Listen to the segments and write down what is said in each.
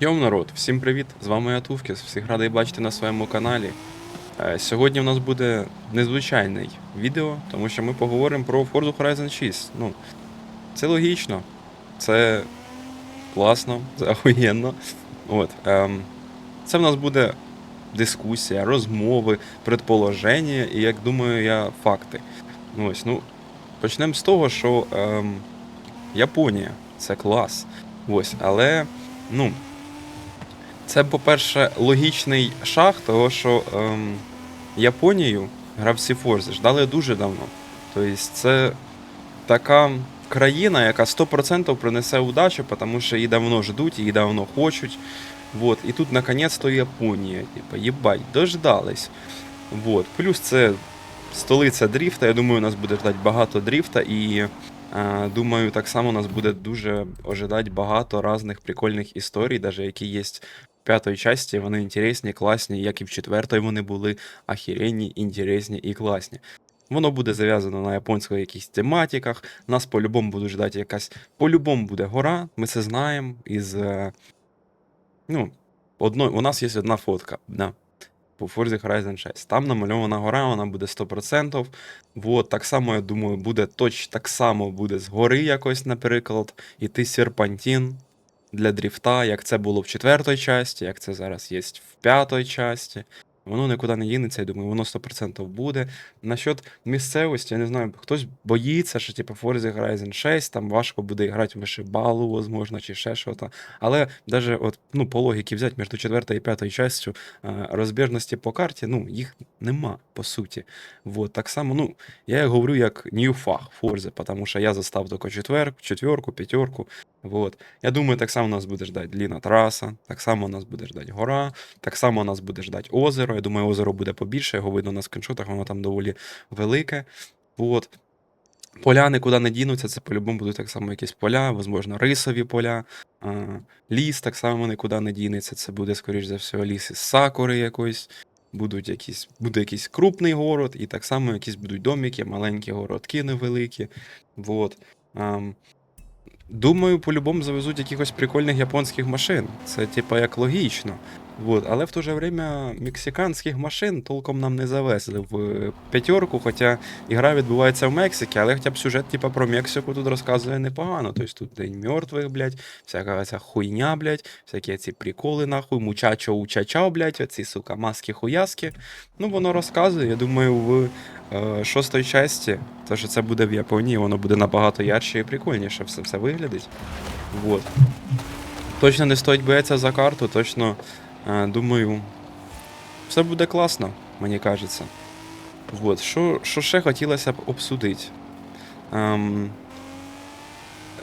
Йоу, народ, всім привіт! З вами я Туфкіс, всіх радий бачити на своєму каналі. Е, Сьогодні в нас буде незвичайне відео, тому що ми поговоримо про Forza Horizon 6. Ну, це логічно, це класно, це охуєнно. От, ем, це в нас буде дискусія, розмови, предположення і, як думаю, я, факти. Ну, ось, ну, почнемо з того, що ем, Японія це клас. Ось, але, ну. Це, по-перше, логічний шаг, того що ем, Японію гравці Forza ждали дуже давно. Тобто це така країна, яка 100% принесе удачу, тому що її давно ждуть, її давно хочуть. Вот. І тут наконець-то Японія. Типа, їбать, дождались. Вот. Плюс це столиця дріфта. Я думаю, нас буде ждать багато дріфта і. е, Думаю, так само нас буде дуже ожидати багато різних прикольних історій, навіть які є в п'ятій часті. Вони інтересні, класні, як і в четвертій вони були ахіренні, інтересні і класні. Воно буде зав'язано на японських якихось тематиках. Нас по-любому буде ждати якась. По-любому буде гора, ми це знаємо. Із. е, Ну, одно... у нас є одна фотка. Да. По Forza Horizon 6. Там намальована гора, вона буде 100%. Вот, так само, я думаю, буде точно так само буде з гори якось, наприклад, іти серпантін для дріфта, як це було в четвертій часті, як це зараз є в п'ятій часті. Воно нікуди не дінеться, я думаю, воно 100% буде. Насчет місцевості, я не знаю, хтось боїться, що типу Forza Horizon 6, там важко буде грати в вишибалу, возможно, чи ще щось. Але навіть от, ну, по логіки взяти між четвертою і п'ятою частю е, розбіжності по карті, ну, їх нема, по суті. Вот, так само, ну, я говорю як new фах Forza, тому що я застав тільки четвер, четверку, п'ятерку. Вот. Я думаю, так само нас буде ждати длінна траса, так само нас буде ждати гора, так само нас буде ждати озеро. Я думаю, озеро буде побільше, його видно на скріншотах, воно там доволі велике. Вот. Поля нікуди не дінуться, це по-любому будуть так само якісь поля, можливо, рисові поля. Ліс так само нікуди не дінеться. Це буде, скоріш за все, ліс із сакури якоїсь. Будуть якісь, буде якийсь крупний город, і так само якісь будуть домики, маленькі городки невеликі. Вот. Думаю, по-любому завезуть якихось прикольних японських машин. Це, типа, як логічно. Вот. Але в то же время мексиканських машин толком нам не завезли в е, п'ятерку, хоча ігра відбувається в Мексиці, але хоча б сюжет, типа, про Мексику тут розказує непогано. Тобто тут День мертвих, блядь, всяка ця хуйня, блядь, всякі ці приколи, нахуй, мучачо учача, блядь, оці, сука, маски-хуяски. Ну, воно розказує. Я думаю, в е, шостій часті, то що це буде в Японії, воно буде набагато ярче і прикольніше все, все виглядить. Вот. Точно не стоїть боятися за карту, точно думаю, все буде класно, мені кажеться. Вот. Що, що ще хотілося б обсудити? Ем,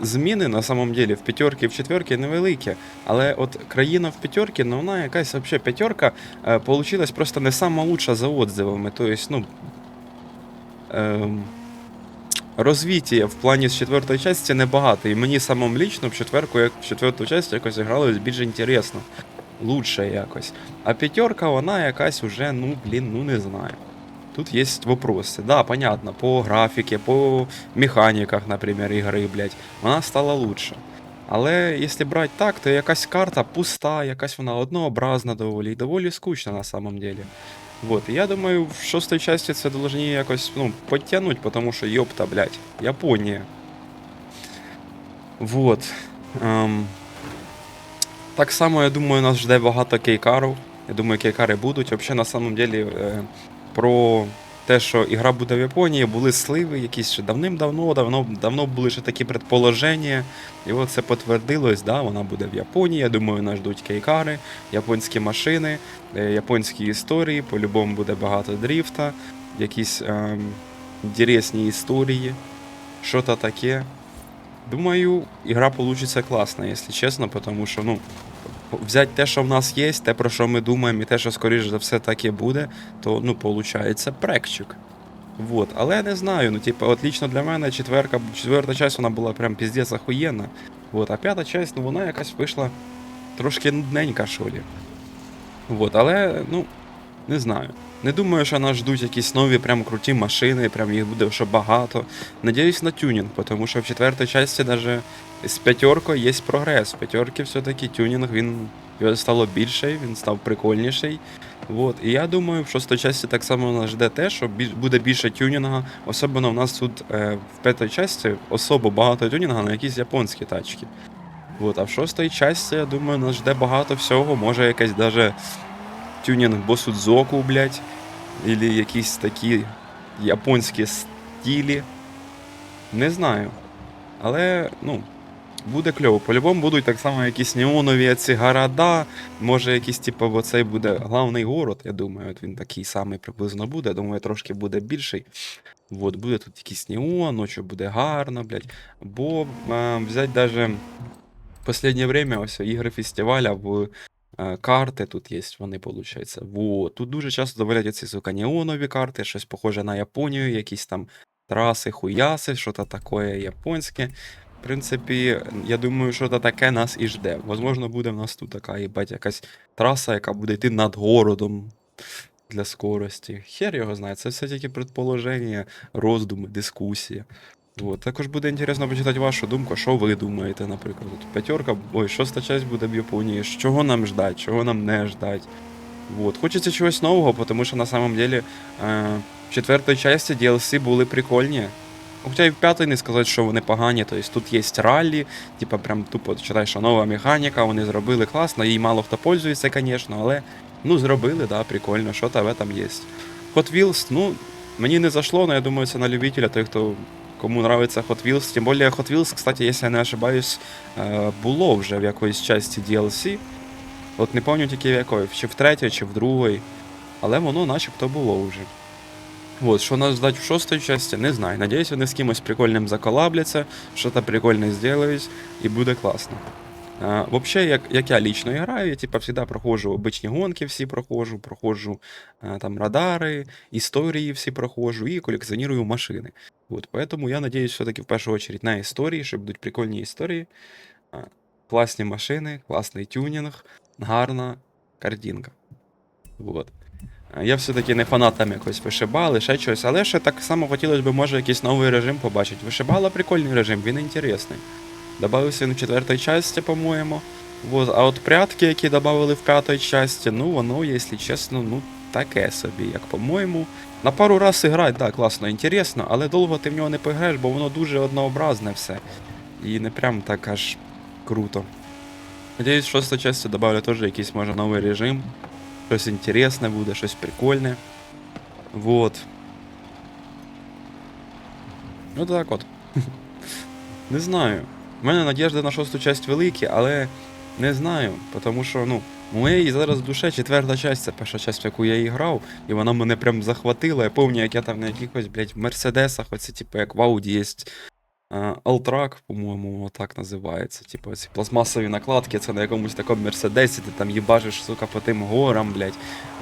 зміни на самом деле в п'ятерки в четверки невеликі, але от країна в п'ятерки, ну вона якась вообще п'ятерка е, получилась просто не сама лучша за отзивами. Тобто, ну. Ем, розвиття в плані з четвертої частини небагато. І мені самому лічно в четверку, як в четверту частину якось гралось більш інтересно. Лучше якось. А п'ятерка, вона якась уже, ну, блін, ну не знаю. Тут есть вопросы. Да, понятно, по графіки, по механіках, наприклад, ігри, блядь, вона стала лучше. Але якщо брати так, то якась карта пуста, якась вона однообразна доволі і доволі скучна на самом деле. Вот, я думаю, в шостій часті це должні якось, ну, підтягнути, потому що, ёпта, блядь, Японія. Вот. Ем, так само, я думаю, нас жде багато кейкарів. Я думаю, кейкари будуть. Взагалі, на самом деле, е, про те, що ігра буде в Японії, були сливи якісь ще давним-давно, давно, давно були ще такі предположення. І от це підтвердилось, да, вона буде в Японії. Я думаю, нас ждуть кейкари, японські машини, е, японські історії, по-любому буде багато дріфта, якісь ем, інтересні історії, що-то таке. Думаю, ігра получиться класна, якщо чесно, тому що, ну, взяти те, що в нас є, те, про що ми думаємо, і те, що, скоріш за все, так і буде, то, ну, получається прекчик. Вот. Але я не знаю, ну, типу, от лично для мене четверка, четверта часть вона була прям піздець охуєнна. Вот. А п'ята часть, ну, вона якась вийшла трошки нудненька, що лі. Вот. Але, ну, Не знаю. Не думаю, що нас ждуть якісь нові прям круті машини, прям їх буде ще багато. Надіюсь на тюнінг, тому що в четвертій часті даже з п'ятеркою є прогрес. В п'ятерки все-таки тюнінг, він його стало більше, він став прикольніший. Вот. І я думаю, в шостій часті так само нас жде те, що буде більше тюнінга. Особливо в нас тут е, в п'ятій часті особо багато тюнінга на якісь японські тачки. Вот. А в шостій часті, я думаю, нас жде багато всього. Може якась даже тюнінг Босудзоку, блядь. Ілі якісь такі японські стилі. Не знаю. Але, ну, буде кльово. По-любому будуть так само якісь неонові ці города. Може, якийсь, типу, оцей буде главний город, я думаю, от він такий самий приблизно буде. Думаю, трошки буде більший. От, буде тут якийсь неон, ночі буде гарно, блядь. Бо е, взять даже последнее время ось ігри фестиваля в карти тут є, вони, виходить. Вот. Тут дуже часто добавляють ці, сука, карти, щось похоже на Японію, якісь там траси, хуяси, що-то таке японське. В принципі, я думаю, що то таке нас і жде. Возможно, буде в нас тут така їбать, якась траса, яка буде йти над городом для скорості. Хер його знає, це все тільки предположення, роздуми, дискусія. Вот. Також буде інтересно почитати вашу думку, що ви думаєте, наприклад. От п'ятерка, ой, шоста часть буде в Японії. Чого нам ждать, чого нам не ждать. Вот. Хочеться чогось нового, тому що на самом деле е, в четвертій часті DLC були прикольні. Хоча і в п'ятій не сказати, що вони погані. Тобто тут є раллі, типа прям тупо читай, що нова механіка, вони зробили класно, їй мало хто пользується, звісно, але ну зробили, да, прикольно, що этом є. Hot Wheels, ну, мені не зашло, але я думаю, це на любителя, той, хто кому нравится Hot Wheels. Тем более Hot Wheels, кстати, якщо я не ошибаюсь, е, було вже в якоїсь часті DLC. От не пам'ятаю тільки в якої, чи в третій, чи в другій. Але воно начебто було вже. Вот, що нас ждать в шостій часті, не знаю. Надіюсь, вони з кимось прикольним заколабляться, що-то прикольне зроблять, і буде класно. Вообще, як, як я лично граю, я типа всегда проходжу обичні гонки, всі проходжу, проходжу там радари, історії всі проходжу і колекціоную машини. Вот, поэтому я надіюсь все-таки в першу очередь на історії, що будуть прикольні історії, класні машини, класний тюнінг, гарна картинка. Вот. Я все-таки не фанат там якось вишибали, ще щось, але ще так само хотілося б, може, якийсь новий режим побачити. Вишибала прикольний режим, він інтересний. Добавився він в четвертій часті, по-моєму. Вот. А от прятки, які додали в п'ятій часті, ну воно, якщо чесно, ну таке собі, як по-моєму. На пару раз грати, так, класно, інтересно, але довго ти в нього не пограєш, бо воно дуже однообразне все. І не прям так аж круто. Надіюсь, в шостій часті додавлю теж якийсь може новий режим. Щось інтересне буде, щось прикольне. Вот. Ну так от. Не знаю. У мене надіжди на шосту часть великі, але не знаю, тому що, ну, моєї зараз душе четверта часть, це перша часть, в яку я і грав, і вона мене прям захватила. Я пам'ятаю, як я там на якихось, блядь, мерседесах, оці, типу, як в Ауді є. Алтрак, по-моєму, так називається. Типу, ці пластмасові накладки, це на якомусь такому мерседесі, ти там їбашиш, сука, по тим горам, блядь,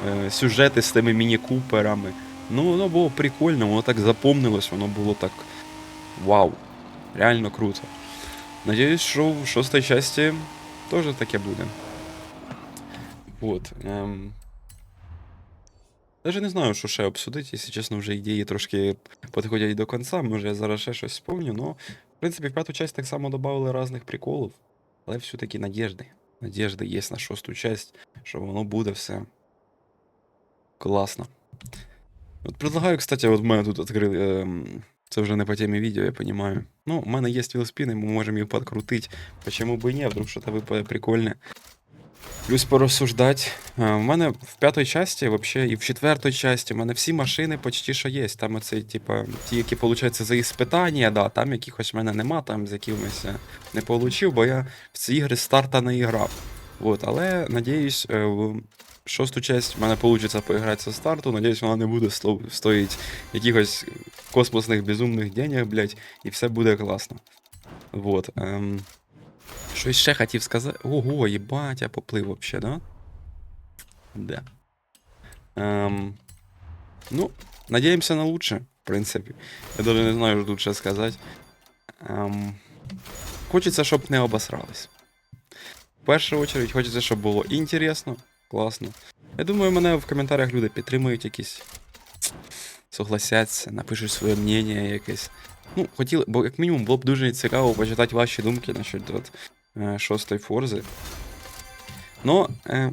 е, сюжети з тими міні-куперами. Ну, воно було прикольно, воно так запомнилось, воно було так. Вау. Реально круто. Надіюсь, що в шостій часті теж таке буде. Вот. Ем... Даже не знаю, що ще обсудити, якщо чесно, вже ідеї трошки підходять до кінця, може я зараз ще щось спомню, но в принципі в п'яту часть так само додали різних приколів, але все-таки надіжди. Надіжди є на шосту часть, що воно буде все класно. От предлагаю, кстати, от в мене тут відкрили. Ем... Це вже не по темі відео, я розумію. Ну, у мене є велоспіни, ми можемо їх підкрутити. Почему бы і ні, вдруг щось випаде прикольне. Плюс порозсуждать. Е, У мене в п'ятій часті, вообще, і в четвертій часті, у мене всі машини почти що є. Там оце, типа, ті, які, виходить, за іспитання, да, там якихось в мене нема, там з якимось не получив, бо я в ці ігри старта не грав. Вот, але надіюсь, е, шосту часть в мене вийде поіграти зі старту. Надіюсь, вона не буде стоїть якихось космосних безумних денег, блядь, і все буде класно. Вот. Ем... Щось ще хотів сказати. Ого, їбать, я поплив вообще, да? Да. Ем... Ну, надіємося на лучше, в принципі. Я даже не знаю, що тут ще сказати. Ем... Хочеться, щоб не обосрались. В першу очередь, хочеться, щоб було інтересно, класно. Я думаю, мене в коментарях люди підтримують якісь. Согласяться, напишуть своє мнення якесь. Ну, хотіли, бо як мінімум було б дуже цікаво почитати ваші думки насчет от, е, шостої форзи. Ну, е,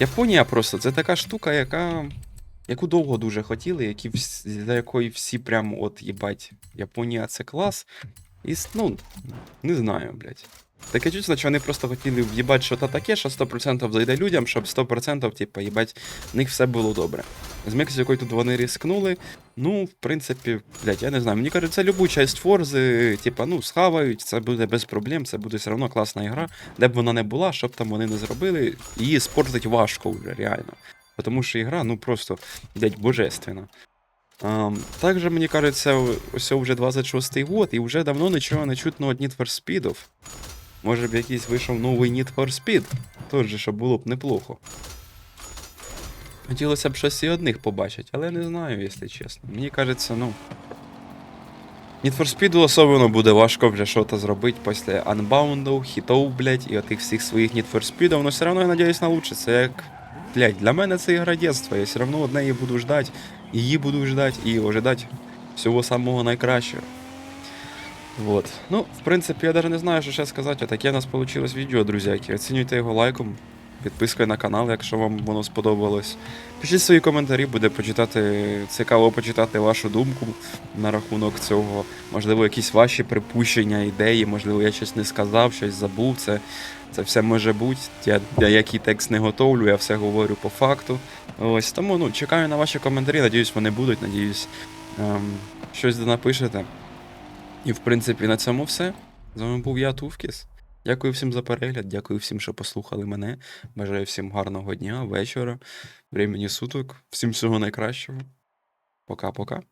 Японія просто це така штука, яка. Яку довго дуже хотіли, які за якої всі прям от їбать. Японія це клас. І, ну, не знаю, блядь. Таке чувство, що вони просто хотіли в'їбати щось таке, що 100% зайде людям, щоб 100% типа, їбать, в них все було добре. З Мексикою тут вони рискнули. Ну, в принципі, блядь, я не знаю. Мені кажеться, любу часть Форзи, типа, ну, схавають, це буде без проблем, це буде все одно класна ігра. Де б вона не була, що б там вони не зробили, її спортить важко вже, реально. Тому що ігра, ну просто, блядь, божественна. Um, також, мені кажеться, ось вже 26-й год, і вже давно нічого не чутно від Need. Може б якийсь вийшов новий Need for Speed, тож же, що було б неплохо. Хотілося б щось і одних побачити, але не знаю, якщо чесно. Мені кажеться, ну. Need for Speed особливо буде важко вже щось зробити після Unbound, хітов, блядь, і отих всіх своїх Need for Speed, но все одно я надіюсь на лучше. Це як. Блядь, для мене це ігра дєтства, я все одно одне її буду ждать, її буду ждать і ожидать всього самого найкращого. Вот. Ну, в принципі, я навіть не знаю, що ще сказати. Отаке у нас вийшло відео, друзяки. Оцінюйте його лайком, підпискою на канал, якщо вам воно сподобалось. Пишіть свої коментарі, буде почитати, цікаво почитати вашу думку на рахунок цього. Можливо, якісь ваші припущення, ідеї, можливо, я щось не сказав, щось забув. Це, це все може бути. Я, я який текст не готовлю, я все говорю по факту. Ось тому ну, чекаю на ваші коментарі, надіюсь, вони будуть, надіюсь, ем, щось напишете. І в принципі на цьому все. З вами був я, Тувкіс. Дякую всім за перегляд, дякую всім, що послухали мене. Бажаю всім гарного дня, вечора, времені суток, всім всього найкращого. Пока-пока.